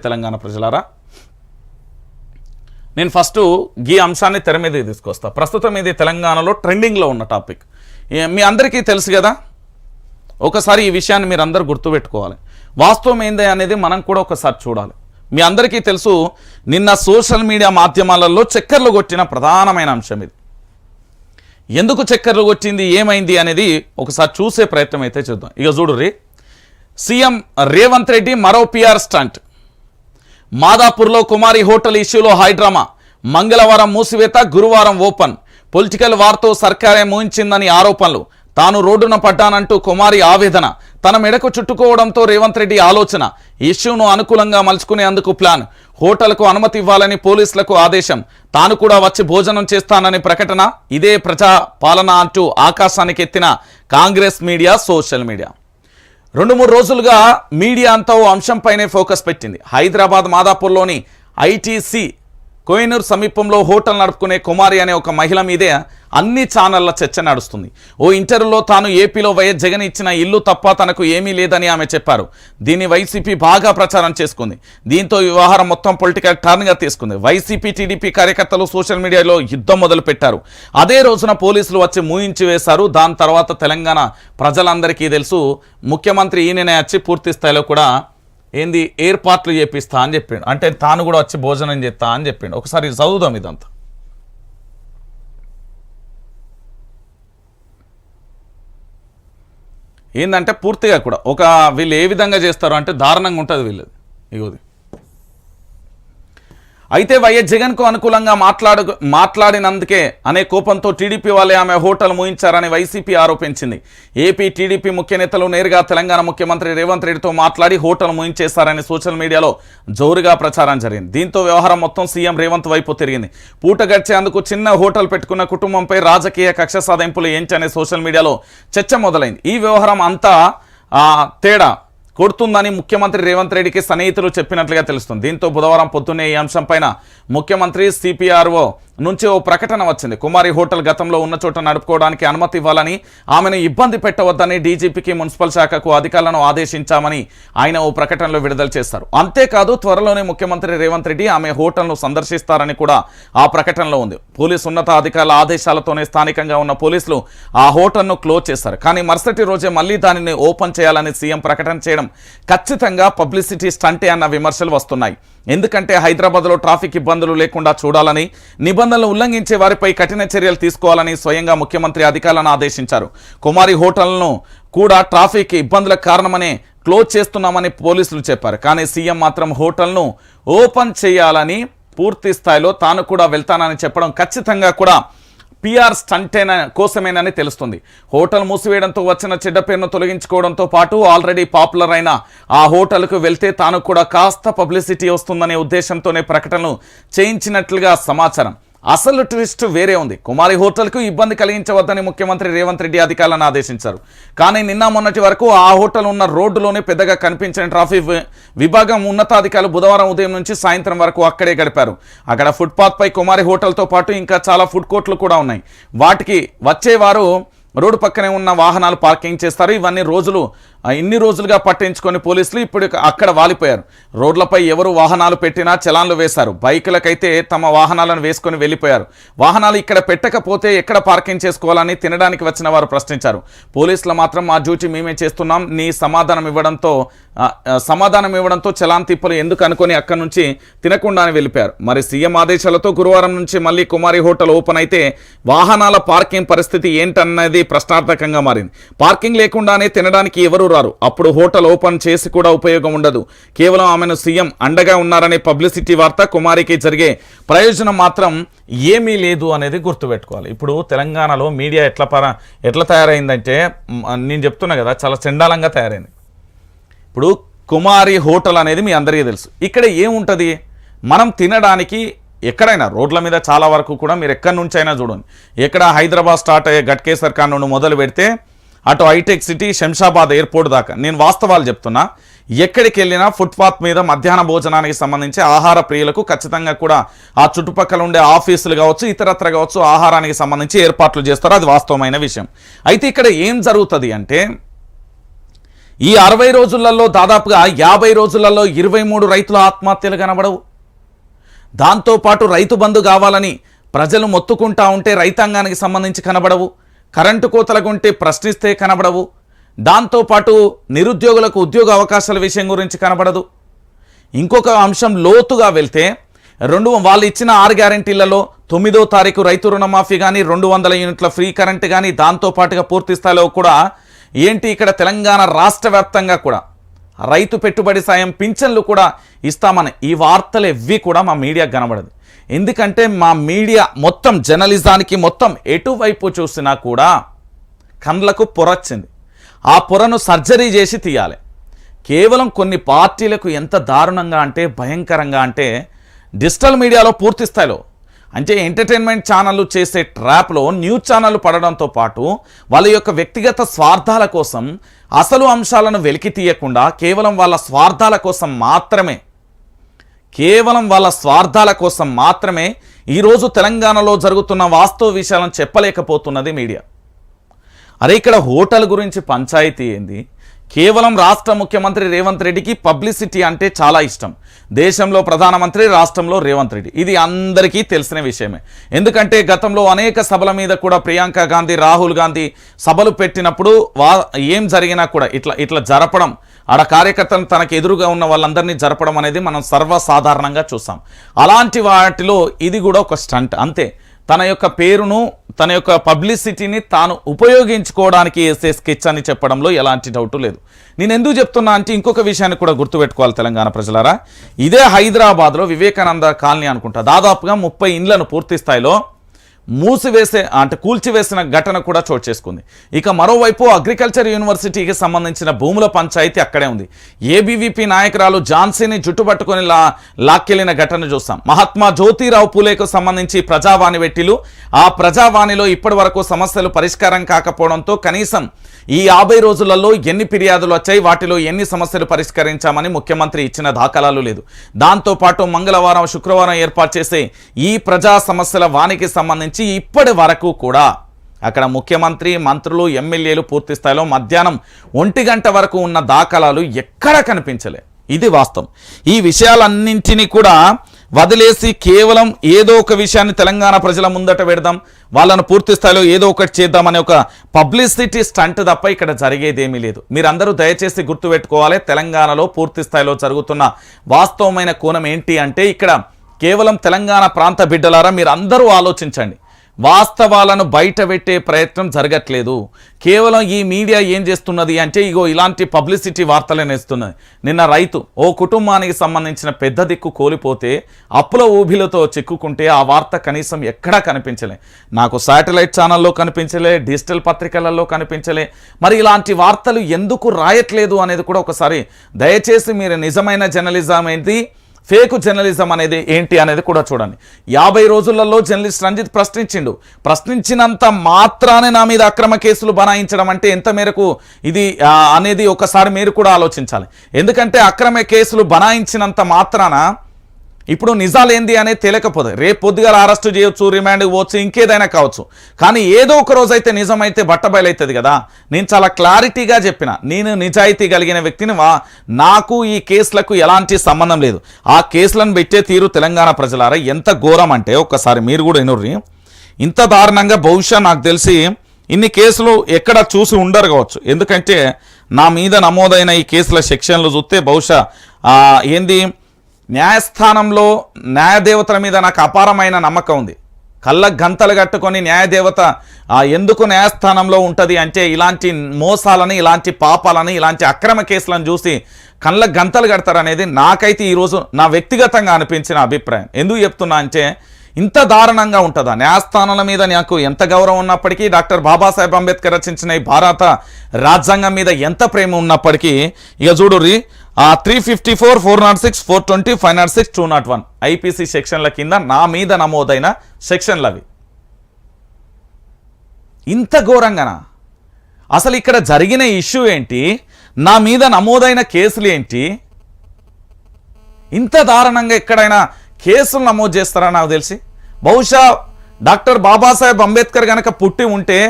తెలంగాణ ప్రజలారా నేను ఫస్ట్ ఈ అంశాన్ని తెర మీద తీసుకొస్తా. ప్రస్తుతం ఇది తెలంగాణలో ట్రెండింగ్లో ఉన్న టాపిక్. మీ అందరికీ తెలుసు కదా ఒకసారి ఈ విషయాన్ని మీరు అందరు గుర్తుపెట్టుకోవాలి. వాస్తవం ఏంది అనేది మనం కూడా ఒకసారి చూడాలి. మీ అందరికీ తెలుసు నిన్న సోషల్ మీడియా మాధ్యమాలలో చక్కర్లు కొట్టిన ప్రధానమైన అంశం ఇది. ఎందుకు చక్కర్లు కొట్టింది ఏమైంది అనేది ఒకసారి చూసే ప్రయత్నం అయితే చూద్దాం. ఇక చూడు సీఎం రేవంత్ రెడ్డి మరో పిఆర్ స్టంట్. మాదాపూర్లో కుమారి హోటల్ ఇష్యూలో హైడ్రామా మంగళవారం మూసివేత గురువారం ఓపెన్. పొలిటికల్ వార్తో సర్కారే మూయించిందని ఆరోపణలు. తాను రోడ్డున పడ్డానంటూ కుమారి ఆవేదన. తన మెడకు చుట్టుకోవడంతో రేవంత్ రెడ్డి ఆలోచన. ఇష్యూను అనుకూలంగా మలుచుకునేందుకు ప్లాన్. హోటల్కు అనుమతి ఇవ్వాలని పోలీసులకు ఆదేశం. తాను కూడా వచ్చి భోజనం చేస్తానని ప్రకటన. ఇదే ప్రజా పాలన అంటూ ఆకాశానికి ఎత్తిన కాంగ్రెస్ మీడియా సోషల్ మీడియా. రెండు మూడు రోజులుగా మీడియా అంతా ఓ అంశంపైనే ఫోకస్ పెట్టింది. హైదరాబాద్ మాదాపూర్లోని ఐటీసీ కోయినూరు సమీపంలో హోటల్ నడుపుకునే కుమారి అనే ఒక మహిళ మీదే అన్ని ఛానళ్ళ చర్చ నడుస్తుంది. ఓ ఇంటర్వ్యూలో తాను ఏపీలో వైఎస్ జగన్ ఇచ్చిన ఇల్లు తప్ప తనకు ఏమీ లేదని ఆమె చెప్పారు. దీన్ని వైసీపీ బాగా ప్రచారం చేసుకుంది. దీంతో వ్యవహారం మొత్తం పొలిటికల్ టర్న్గా తీసుకుంది. వైసీపీ టీడీపీ కార్యకర్తలు సోషల్ మీడియాలో యుద్ధం మొదలుపెట్టారు. అదే రోజున పోలీసులు వచ్చి మూయించి వేశారు. దాని తర్వాత తెలంగాణ ప్రజలందరికీ తెలుసు. ముఖ్యమంత్రి ఈయననే వచ్చి పూర్తి స్థాయిలో కూడా ఏంది ఏర్పాట్లు చేపిస్తా అని చెప్పిండు. అంటే తాను కూడా వచ్చి భోజనం చేస్తా అని చెప్పిండు. ఒకసారి చదువుదాం ఇదంతా. ఏంటంటే పూర్తిగా కూడా ఒక వీళ్ళు ఏ విధంగా చేస్తారు అంటే దారుణంగా ఉంటుంది వీళ్ళది. ఇగోది. అయితే వైఎస్ జగన్కు అనుకూలంగా మాట్లాడు మాట్లాడినందుకే అనే కోపంతో టీడీపీ వాళ్ళే ఆమె హోటల్ మూయించారని వైసీపీ ఆరోపించింది. ఏపీ టీడీపీ ముఖ్య నేతలు నేరుగా తెలంగాణ ముఖ్యమంత్రి రేవంత్ రెడ్డితో మాట్లాడి హోటల్ మూయించేశారని సోషల్ మీడియాలో జోరుగా ప్రచారం జరిగింది. దీంతో వ్యవహారం మొత్తం సీఎం రేవంత్ వైపు తిరిగింది. పూట గడిచేందుకు చిన్న హోటల్ పెట్టుకున్న కుటుంబంపై రాజకీయ కక్ష సాధింపులు ఏంటి అనే సోషల్ మీడియాలో చర్చ మొదలైంది. ఈ వ్యవహారం అంతా తేడా కొడుతుందని ముఖ్యమంత్రి రేవంత్ రెడ్డికి సన్నిహితులు చెప్పినట్లుగా తెలుస్తుంది. దీంతో బుధవారం పొద్దున్నే ఈ అంశంపైన ముఖ్యమంత్రి సిపిఆర్ఓ నుంచి ఓ ప్రకటన వచ్చింది. కుమారి హోటల్ గతంలో ఉన్న చోట నడుపుకోవడానికి అనుమతి ఇవ్వాలని ఆమెను ఇబ్బంది పెట్టవద్దని డీజీపీకి మున్సిపల్ శాఖకు అధికారులను ఆదేశించామని ఆయన ఓ ప్రకటనలో విడుదల చేశారు. అంతేకాదు త్వరలోనే ముఖ్యమంత్రి రేవంత్ రెడ్డి ఆమె హోటల్ను సందర్శిస్తారని కూడా ఆ ప్రకటనలో ఉంది. పోలీసు ఉన్నతాధికారుల ఆదేశాలతోనే స్థానికంగా ఉన్న పోలీసులు ఆ హోటల్ను క్లోజ్ చేశారు. కానీ మరుసటి రోజే మళ్ళీ దానిని ఓపెన్ చేయాలని సీఎం ప్రకటన చేయడం ఖచ్చితంగా పబ్లిసిటీ స్టంటే అన్న విమర్శలు వస్తున్నాయి. ఎందుకంటే హైదరాబాద్లో ట్రాఫిక్ ఇబ్బందులు లేకుండా చూడాలని నిబంధనలు ఉల్లంఘించే వారిపై కఠిన చర్యలు తీసుకోవాలని స్వయంగా ముఖ్యమంత్రి అధికారులను ఆదేశించారు. కుమారి హోటల్ను కూడా ట్రాఫిక్ ఇబ్బందులకు కారణమనే క్లోజ్ చేస్తున్నామని పోలీసులు చెప్పారు. కానీ సీఎం మాత్రం హోటల్ను ఓపెన్ చేయాలని పూర్తి స్థాయిలో తాను కూడా వెళ్తానని చెప్పడం ఖచ్చితంగా కూడా పిఆర్ స్టంటేన కోసమేనని తెలుస్తుంది. హోటల్ మూసివేయడంతో వచ్చిన చెడ్డ పేరును తొలగించుకోవడంతో పాటు ఆల్రెడీ పాపులర్ అయిన ఆ హోటల్కు వెళ్తే తాను కూడా కాస్త పబ్లిసిటీ వస్తుందనే ఉద్దేశంతోనే ప్రకటనలు చేయించినట్లుగా సమాచారం. అసలు ట్విస్ట్ వేరే ఉంది. కుమారి హోటల్కు ఇబ్బంది కలిగించవద్దని ముఖ్యమంత్రి రేవంత్ రెడ్డి అధికారులను ఆదేశించారు. కానీ నిన్న మొన్నటి వరకు ఆ హోటల్ ఉన్న రోడ్డులోనే పెద్దగా కనిపించిన ట్రాఫిక్ విభాగం ఉన్నతాధికారులు బుధవారం ఉదయం నుంచి సాయంత్రం వరకు అక్కడే గడిపారు. అక్కడ ఫుట్పాత్పై కుమారి హోటల్తో పాటు ఇంకా చాలా ఫుడ్ కోర్ట్లు కూడా ఉన్నాయి. వాటికి వచ్చేవారు రోడ్డు పక్కనే ఉన్న వాహనాలు పార్కింగ్ చేస్తారు. ఇవన్నీ రోజులు ఇన్ని రోజులుగా పట్టించుకొని పోలీసులు ఇప్పుడు అక్కడ వాలిపోయారు. రోడ్లపై ఎవరు వాహనాలు పెట్టినా చలాన్లు వేశారు. బైకులకైతే తమ వాహనాలను వేసుకొని వెళ్ళిపోయారు. వాహనాలు ఇక్కడ పెట్టకపోతే ఎక్కడ పార్కింగ్ చేసుకోవాలని తినడానికి వచ్చిన వారు ప్రశ్నించారు. పోలీసులు మాత్రం మా డ్యూటీ మేమే చేస్తున్నాం. నీ సమాధానం ఇవ్వడంతో సమాధానం ఇవ్వడంతో చలాన్ తిప్పలు ఎందుకు అనుకొని అక్కడి నుంచి తినకుండానే వెళ్ళిపోయారు. మరి సీఎం ఆదేశాలతో గురువారం నుంచి మళ్ళీ కుమారి హోటల్ ఓపెన్ అయితే వాహనాల పార్కింగ్ పరిస్థితి ఏంటన్నది ప్రశ్నార్థకంగా మారింది. పార్కింగ్ లేకుండానే తినడానికి ఎవరు రారు అప్పుడు హోటల్ ఓపెన్ చేసి కూడా ఉపయోగం ఉండదు. కేవలం ఆమెను సీఎం అండగా ఉన్నారనే పబ్లిసిటీ వార్త కుమారికి జరిగే ప్రయోజనం మాత్రం ఏమీ లేదు అనేది గుర్తుపెట్టుకోవాలి. ఇప్పుడు తెలంగాణలో మీడియా ఎట్లా పర ఎట్లా తయారైందంటే నేను చెప్తున్నా కదా చాలా చండాలంగా తయారైంది. ఇప్పుడు కుమారి హోటల్ అనేది మీ అందరికీ తెలుసు. ఇక్కడ ఏముంటుంది? మనం తినడానికి ఎక్కడైనా రోడ్ల మీద చాలా వరకు కూడా మీరు ఎక్కడి నుంచి అయినా చూడండి. ఎక్కడ హైదరాబాద్ స్టార్ట్ అయ్యే గట్కేసర్ కాను మొదలు పెడితే అటు హైటెక్ సిటీ శంషాబాద్ ఎయిర్పోర్ట్ దాకా. నేను వాస్తవాలు చెప్తున్నా. ఎక్కడికి వెళ్ళినా ఫుట్పాత్ మీద మధ్యాహ్న భోజనానికి సంబంధించి ఆహార ప్రియులకు ఖచ్చితంగా కూడా ఆ చుట్టుపక్కల ఉండే ఆఫీసులు కావచ్చు ఇతరత్ర కావచ్చు ఆహారానికి సంబంధించి ఏర్పాట్లు చేస్తారు. అది వాస్తవమైన విషయం. అయితే ఇక్కడ ఏం జరుగుతుంది అంటే ఈ అరవై రోజులలో దాదాపుగా యాభై రోజులలో ఇరవై మూడు రైతుల ఆత్మహత్యలు కనబడవు. దాంతోపాటు రైతు బంధు కావాలని ప్రజలు మొత్తుకుంటా ఉంటే రైతాంగానికి సంబంధించి కనబడవు. కరెంటు కోతలకు ఉంటే ప్రశ్నిస్తే కనబడవు. దాంతోపాటు నిరుద్యోగులకు ఉద్యోగ అవకాశాల విషయం గురించి కనబడదు. ఇంకొక అంశం లోతుగా వెళ్తే రెండు వాళ్ళు ఇచ్చిన ఆరు గ్యారంటీలలో తొమ్మిదో తారీఖు రైతు రుణమాఫీ కానీ రెండు వందల యూనిట్ల ఫ్రీ కరెంట్ కానీ దాంతోపాటుగా పూర్తి స్థాయిలో కూడా ఏంటి ఇక్కడ తెలంగాణ రాష్ట్ర వ్యాప్తంగా కూడా రైతు పెట్టుబడి సాయం పింఛన్లు కూడా ఇస్తామని ఈ వార్తలు ఇవి కూడా మా మీడియాకు కనబడదు. ఎందుకంటే మా మీడియా మొత్తం జర్నలిజానికి మొత్తం ఎటువైపు చూసినా కూడా కండ్లకు పొరొచ్చింది ఆ పొరను సర్జరీ చేసి తీయాలి. కేవలం కొన్ని పార్టీలకు ఎంత దారుణంగా అంటే భయంకరంగా అంటే డిజిటల్ మీడియాలో పూర్తి స్థాయిలో అంటే ఎంటర్టైన్మెంట్ ఛానళ్ళు చేసే ట్రాప్లో న్యూస్ ఛానళ్ళు పడడంతో పాటు వాళ్ళ యొక్క వ్యక్తిగత స్వార్థాల కోసం అసలు అంశాలను వెలికి తీయకుండా కేవలం వాళ్ళ స్వార్థాల కోసం మాత్రమే కేవలం వాళ్ళ స్వార్థాల కోసం మాత్రమే ఈరోజు తెలంగాణలో జరుగుతున్న వాస్తవ విషయాలను చెప్పలేకపోతున్నది మీడియా. అరే ఇక్కడ హోటల్ గురించి పంచాయతీ ఏంది? కేవలం రాష్ట్ర ముఖ్యమంత్రి రేవంత్ రెడ్డికి పబ్లిసిటీ అంటే చాలా ఇష్టం. దేశంలో ప్రధానమంత్రి రాష్ట్రంలో రేవంత్ రెడ్డి. ఇది అందరికీ తెలిసిన విషయమే. ఎందుకంటే గతంలో అనేక సభల మీద కూడా ప్రియాంక గాంధీ రాహుల్ గాంధీ సభలు పెట్టినప్పుడు వా ఏం జరిగినా కూడా ఇట్లా ఇట్లా జరపడం ఆడ కార్యకర్తలను తనకు ఎదురుగా ఉన్న వాళ్ళందరినీ జరపడం అనేది మనం సర్వసాధారణంగా చూసాం అలాంటి వాటిలో ఇది కూడా ఒక స్టంట్. అంతే. తన యొక్క పేరును తన యొక్క పబ్లిసిటీని తాను ఉపయోగించుకోవడానికి వేసే స్కెచ్ అని చెప్పడంలో ఎలాంటి డౌట్ లేదు. నేను ఎందుకు చెప్తున్నా అంటే ఇంకొక విషయాన్ని కూడా గుర్తుపెట్టుకోవాలి తెలంగాణ ప్రజలారా. ఇదే హైదరాబాద్లో వివేకానంద కాలనీ అనుకుంటా. దాదాపుగా ముప్పై ఇండ్లను పూర్తి స్థాయిలో మూసివేసే అంటే కూల్చివేసిన ఘటన కూడా చోటు చేసుకుంది. ఇక మరోవైపు అగ్రికల్చర్ యూనివర్సిటీకి సంబంధించిన భూముల పంచాయతీ అక్కడే ఉంది. ఏబీవీపీ నాయకురాలు ఝాన్సీని జుట్టుపట్టుకొని లా లాక్కెళ్ళిన ఘటన చూస్తాం. మహాత్మా జ్యోతిరావు పూలేకు సంబంధించి ప్రజావాణి పెట్టిలు ఆ ప్రజావాణిలో ఇప్పటి వరకు సమస్యలు పరిష్కారం కాకపోవడంతో కనీసం ఈ యాభై రోజులలో ఎన్ని ఫిర్యాదులు వచ్చాయి వాటిలో ఎన్ని సమస్యలు పరిష్కరించామని ముఖ్యమంత్రి ఇచ్చిన దాఖలాలు లేదు. దాంతోపాటు మంగళవారం శుక్రవారం ఏర్పాటు చేసే ఈ ప్రజా సమస్యల వానికి సంబంధించి ఇప్పటి వరకు కూడా అక్కడ ముఖ్యమంత్రి మంత్రులు ఎమ్మెల్యేలు పూర్తి స్థాయిలో మధ్యాహ్నం ఒంటి గంట వరకు ఉన్న దాఖలాలు ఎక్కడా కనిపించలే. ఇది వాస్తవం. ఈ విషయాలన్నింటినీ కూడా వదిలేసి కేవలం ఏదో ఒక విషయాన్ని తెలంగాణ ప్రజల ముందట పెడదాం వాళ్ళను పూర్తి స్థాయిలో ఏదో ఒకటి చేద్దామనే ఒక పబ్లిసిటీ స్టంట్ తప్ప ఇక్కడ జరిగేదేమీ లేదు. మీరందరూ దయచేసి గుర్తుపెట్టుకోవాలి తెలంగాణలో పూర్తి స్థాయిలో జరుగుతున్న వాస్తవమైన కోణం ఏంటి అంటే ఇక్కడ కేవలం తెలంగాణ ప్రాంత బిడ్డలారా మీరు అందరూ ఆలోచించండి. వాస్తవాలను బయటపెట్టే ప్రయత్నం జరగట్లేదు. కేవలం ఈ మీడియా ఏం చేస్తున్నది అంటే ఇగో ఇలాంటి పబ్లిసిటీ వార్తలే నేస్తున్నది నిన్న రైతు ఓ కుటుంబానికి సంబంధించిన పెద్ద దిక్కు కోల్పోతే అప్పుల ఊబిలతో చిక్కుకుంటే ఆ వార్త కనీసం ఎక్కడా కనిపించలే. నాకు శాటిలైట్ ఛానల్లో కనిపించలే డిజిటల్ పత్రికలలో కనిపించలే. మరి ఇలాంటి వార్తలు ఎందుకు రాయట్లేదు అనేది కూడా ఒకసారి దయచేసి మీరు నిజమైన జర్నలిజం ఏంటి ఫేక్ జర్నలిజం అనేది ఏంటి అనేది కూడా చూడండి. యాభై రోజులలో జర్నలిస్ట్ రంజిత్ ప్రశ్నించిండు. ప్రశ్నించినంత మాత్రానే నా మీద అక్రమ కేసులు బనాయించడం అంటే ఎంత మేరకు ఇది అనేది ఒకసారి మీరు కూడా ఆలోచించాలి. ఎందుకంటే అక్రమ కేసులు బనాయించినంత మాత్రాన ఇప్పుడు నిజాలు ఏంది అనేది తేలకపోతే రేపు పొద్దుగాల అరెస్ట్ చేయొచ్చు రిమాండ్ పోవచ్చు ఇంకేదైనా కావచ్చు. కానీ ఏదో ఒక రోజు అయితే నిజమైతే బట్టబయలవుతుంది కదా. నేను చాలా క్లారిటీగా చెప్పిన. నేను నిజాయితీ కలిగిన వ్యక్తిని నాకు ఈ కేసులకు ఎలాంటి సంబంధం లేదు. ఆ కేసులను పెట్టే తీరు తెలంగాణ ప్రజలారా ఎంత ఘోరం అంటే ఒక్కసారి మీరు కూడా ఎనుర్రి ఇంత దారుణంగా బహుశా నాకు తెలిసి ఇన్ని కేసులు ఎక్కడ చూసి ఉండరు కావచ్చు. ఎందుకంటే నా మీద నమోదైన ఈ కేసుల సెక్షన్లు చూస్తే బహుశా ఏంది? న్యాయస్థానంలో న్యాయదేవతల మీద నాకు అపారమైన నమ్మకం ఉంది. కళ్ళ గంతలు కట్టుకొని న్యాయదేవత ఎందుకు న్యాయస్థానంలో ఉంటుంది అంటే ఇలాంటి మోసాలని ఇలాంటి పాపాలని ఇలాంటి అక్రమ కేసులను చూసి కళ్ళ గంతలు కడతారనేది నాకైతే ఈరోజు నా వ్యక్తిగతంగా అనిపించిన అభిప్రాయం. ఎందుకు చెప్తున్నా అంటే ఇంత దారుణంగా ఉంటుందా? న్యాయస్థానాల మీద నాకు ఎంత గౌరవం ఉన్నప్పటికీ డాక్టర్ బాబాసాహెబ్ అంబేద్కర్ రచించిన ఈ భారత రాజ్యాంగం మీద ఎంత ప్రేమ ఉన్నప్పటికీ ఇక చూడుర్రి three fifty four four nought six four twenty five nought six two nought one IPC సెక్షన్ల కింద నా మీద నమోదైన సెక్షన్లు అవి ఇంత ఘోరంగానా? అసలు ఇక్కడ జరిగిన ఇష్యూ ఏంటి? నా మీద నమోదైన కేసులు ఏంటి? ఇంత దారుణంగా ఎక్కడైనా కేసులు నమోదు చేస్తారా నాకు తెలిసి? బహుశా డాక్టర్ బాబాసాహెబ్ అంబేద్కర్ గనక పుట్టి ఉంటే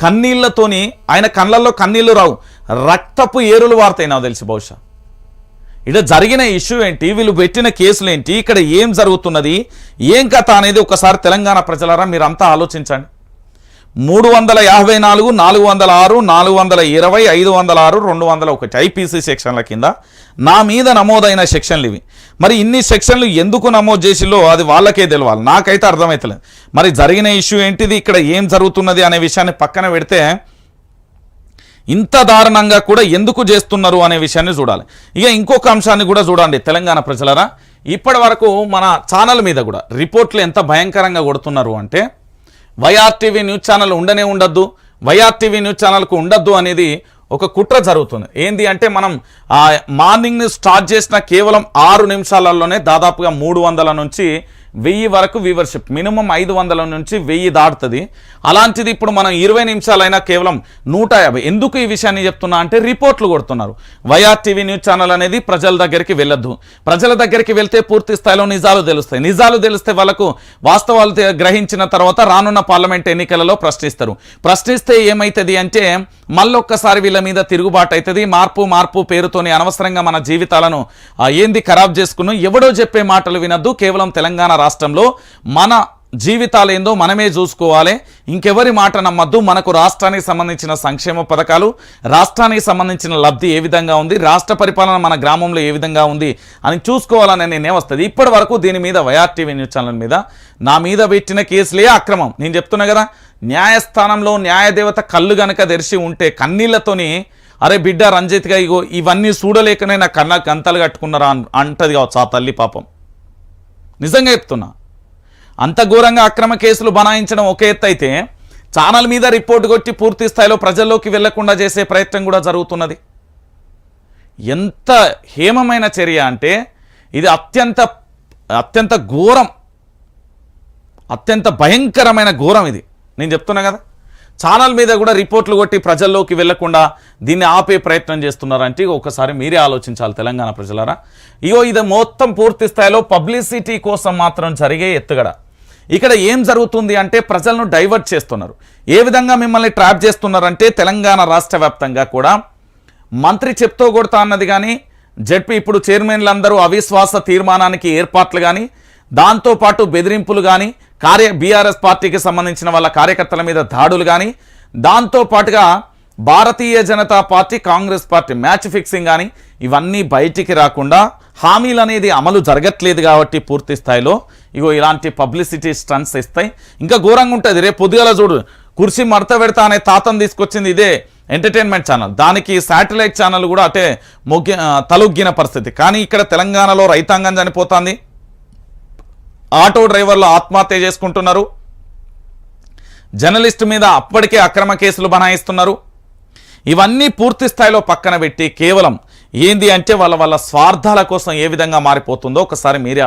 కన్నీళ్ళతోని ఆయన కళ్ళల్లో కన్నీళ్ళు రావు. రక్తపు ఏరులు వార్తాయి నాకు తెలిసి బహుశా. ఇక్కడ జరిగిన ఇష్యూ ఏంటి? వీళ్ళు పెట్టిన కేసులు ఏంటి? ఇక్కడ ఏం జరుగుతున్నది? ఏం కథ అనేది ఒకసారి తెలంగాణ ప్రజలారా మీరంతా ఆలోచించండి. మూడు వందల యాభై నాలుగు నాలుగు వందల ఆరు నాలుగు వందల ఇరవై ఐదు వందల ఆరు రెండు వందల ఒకటి ఐపీసీ సెక్షన్ల కింద నా మీద నమోదైన సెక్షన్లు ఇవి. మరి ఇన్ని సెక్షన్లు ఎందుకు నమోదు చేసిలో అది వాళ్ళకే తెలియాలి నాకైతే అర్థమవుతలేదు మరి జరిగిన ఇష్యూ ఏంటిది? ఇక్కడ ఏం జరుగుతున్నది అనే విషయాన్ని పక్కన పెడితే ఇంత దారుణంగా కూడా ఎందుకు చేస్తున్నారు అనే విషయాన్ని చూడాలి. ఇక ఇంకొక అంశాన్ని కూడా చూడండి తెలంగాణ ప్రజలరా. ఇప్పటి వరకు మన ఛానల్ మీద కూడా రిపోర్ట్లు ఎంత భయంకరంగా కొడుతున్నారు అంటే వైఆర్టీవీ న్యూస్ ఛానల్ ఉండనే ఉండద్దు వైఆర్టీవీ న్యూస్ ఛానల్కు ఉండద్దు అనేది ఒక కుట్ర జరుగుతుంది. ఏంది అంటే మనం ఆ మార్నింగ్ని స్టార్ట్ చేసిన కేవలం ఆరు నిమిషాలలోనే దాదాపుగా మూడు వందల నుంచి వెయ్యి వరకు వ్యూవర్షిప్ మినిమం ఐదు వందల నుంచి వెయ్యి దాటుతుంది. అలాంటిది ఇప్పుడు మనం ఇరవై నిమిషాలైనా కేవలం నూట యాభై. ఎందుకు ఈ విషయాన్ని చెప్తున్నా అంటే రిపోర్ట్లు కొడుతున్నారు. వైఆర్ టీవీ న్యూస్ ఛానల్ అనేది ప్రజల దగ్గరికి వెళ్ళొద్దు. ప్రజల దగ్గరికి వెళ్తే పూర్తి స్థాయిలో నిజాలు తెలుస్తాయి. నిజాలు తెలిస్తే వాళ్ళకు వాస్తవాలు గ్రహించిన తర్వాత రానున్న పార్లమెంట్ ఎన్నికలలో ప్రశ్నిస్తారు. ప్రశ్నిస్తే ఏమవుతుంది అంటే మళ్ళొక్కసారి వీళ్ళ మీద తిరుగుబాటు అవుతుంది మార్పు మార్పు పేరుతోని అనవసరంగా మన జీవితాలను ఏంది ఖరాబ్ చేసుకున్నాం? ఎవడో చెప్పే మాటలు వినద్దు. కేవలం తెలంగాణ రాష్ట్రంలో మన జీవితాలు ఏందో మనమే చూసుకోవాలి. ఇంకెవరి మాట నమ్మద్దు. మనకు రాష్ట్రానికి సంబంధించిన సంక్షేమ పథకాలు రాష్ట్రానికి సంబంధించిన లబ్ధి ఏ విధంగా ఉంది రాష్ట్ర పరిపాలన మన గ్రామంలో ఏ విధంగా ఉంది అని చూసుకోవాలనే నేనే వస్తుంది. ఇప్పటి వరకు దీని మీద వైఆర్టీవీ న్యూస్ ఛానల్ మీద నా మీద పెట్టిన కేసులే అక్రమం. నేను చెప్తున్నా కదా న్యాయస్థానంలో న్యాయదేవత కళ్ళు గనక తెరిచి ఉంటే కన్నీళ్ళతోని అరే బిడ్డ రంజిత్గా ఇగో ఇవన్నీ చూడలేకనే నా కన్న గంతలు కట్టుకున్నారా అంటది కావచ్చు ఆ తల్లి పాపం. నిజంగా చెప్తున్నా. అంత ఘోరంగా అక్రమ కేసులు బనాయించడం ఒక ఎత్తు అయితే ఛానల్ మీద రిపోర్ట్ కొట్టి పూర్తి స్థాయిలో ప్రజల్లోకి వెళ్ళకుండా చేసే ప్రయత్నం కూడా జరుగుతున్నది. ఎంత హేమమైన చర్య అంటే ఇది అత్యంత అత్యంత ఘోరం. అత్యంత భయంకరమైన ఘోరం ఇది. నేను చెప్తున్నా కదా? ఛానల్ మీద కూడా రిపోర్ట్లు కొట్టి ప్రజల్లోకి వెళ్ళకుండా దీన్ని ఆపే ప్రయత్నం చేస్తున్నారంటే ఒకసారి మీరే ఆలోచించాలి తెలంగాణ ప్రజలారా. ఇగో ఇది మొత్తం పూర్తి స్థాయిలో పబ్లిసిటీ కోసం మాత్రం జరిగే ఎత్తుగడ. ఇక్కడ ఏం జరుగుతుంది అంటే ప్రజలను డైవర్ట్ చేస్తున్నారు. ఏ విధంగా మిమ్మల్ని ట్రాప్ చేస్తున్నారంటే తెలంగాణ రాష్ట్ర వ్యాప్తంగా కూడా. మంత్రి చెప్తూ కొడతా అన్నది కానీ జడ్పీ ఇప్పుడు చైర్మన్లందరూ అవిశ్వాస తీర్మానానికి ఏర్పాట్లు కానీ దాంతోపాటు బెదిరింపులు కానీ కార్య బీఆర్ఎస్ పార్టీకి సంబంధించిన వాళ్ళ కార్యకర్తల మీద దాడులు కానీ దాంతోపాటుగా Bharatiya Janata Party Congress Party match fixing కానీ ఇవన్నీ బయటికి రాకుండా హామీలు అనేది అమలు జరగట్లేదు కాబట్టి పూర్తి స్థాయిలో. ఇగో ఇలాంటి పబ్లిసిటీ స్టన్స్ ఇస్తాయి. ఇంకా ఘోరంగా ఉంటుంది. రేపు పొద్దుగల చూడు కుర్చీ మడత పెడతా అనే తాతను తీసుకొచ్చింది ఇదే ఎంటర్టైన్మెంట్ ఛానల్ దానికి శాటిలైట్ ఛానల్ కూడా అటే మొగ్గి తలొగ్గిన పరిస్థితి. కానీ ఇక్కడ తెలంగాణలో రైతాంగం చనిపోతుంది. ఆటో డ్రైవర్లు ఆత్మహత్య చేసుకుంటున్నారు. జర్నలిస్ట్ మీద అప్పటికే అక్రమ కేసులు బనాయిస్తున్నారు. ఇవన్నీ పూర్తి స్థాయిలో పక్కన పెట్టి కేవలం ఏంది అంటే వాళ్ళ వాళ్ళ స్వార్థాల కోసం ఏ విధంగా మారిపోతుందో ఒకసారి మీరే